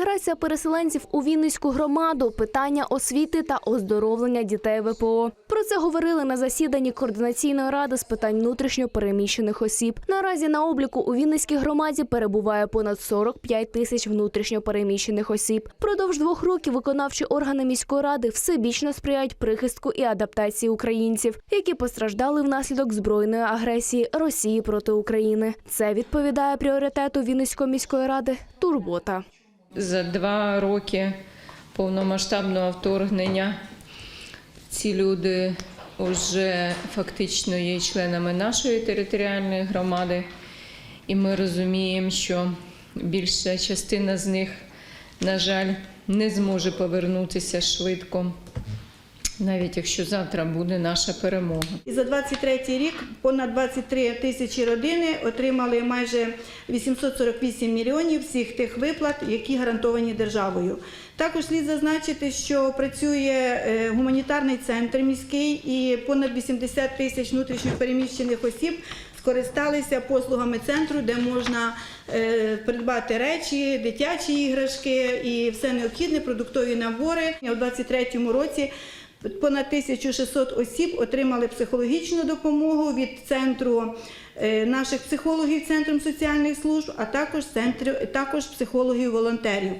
Інтеграція переселенців у Вінницьку громаду, питання освіти та оздоровлення дітей ВПО. Про це говорили на засіданні координаційної ради з питань внутрішньо переміщених осіб. Наразі на обліку у Вінницькій громаді перебуває понад 45 тисяч внутрішньо переміщених осіб. Продовж двох років виконавчі органи міської ради всебічно сприяють прихистку і адаптації українців, які постраждали внаслідок збройної агресії Росії проти України. Це відповідає пріоритету Вінницької міської ради турбота. За два роки повномасштабного вторгнення. Ці люди вже фактично є членами нашої територіальної громади, і ми розуміємо, що більша частина з них, на жаль, не зможе повернутися швидко, навіть якщо завтра буде наша перемога. І за 23 рік понад 23 тисячі родини отримали майже 848 мільйонів всіх тих виплат, які гарантовані державою. Також слід зазначити, що працює е, гуманітарний центр міський і понад 80 тисяч внутрішньо переміщених осіб скористалися послугами центру, де можна е, придбати речі, дитячі іграшки і все необхідне, продуктові набори. У 2023 році Понад 1600 осіб отримали психологічну допомогу від центру е, наших психологів Центром соціальних служб, а також центру також психологів-волонтерів.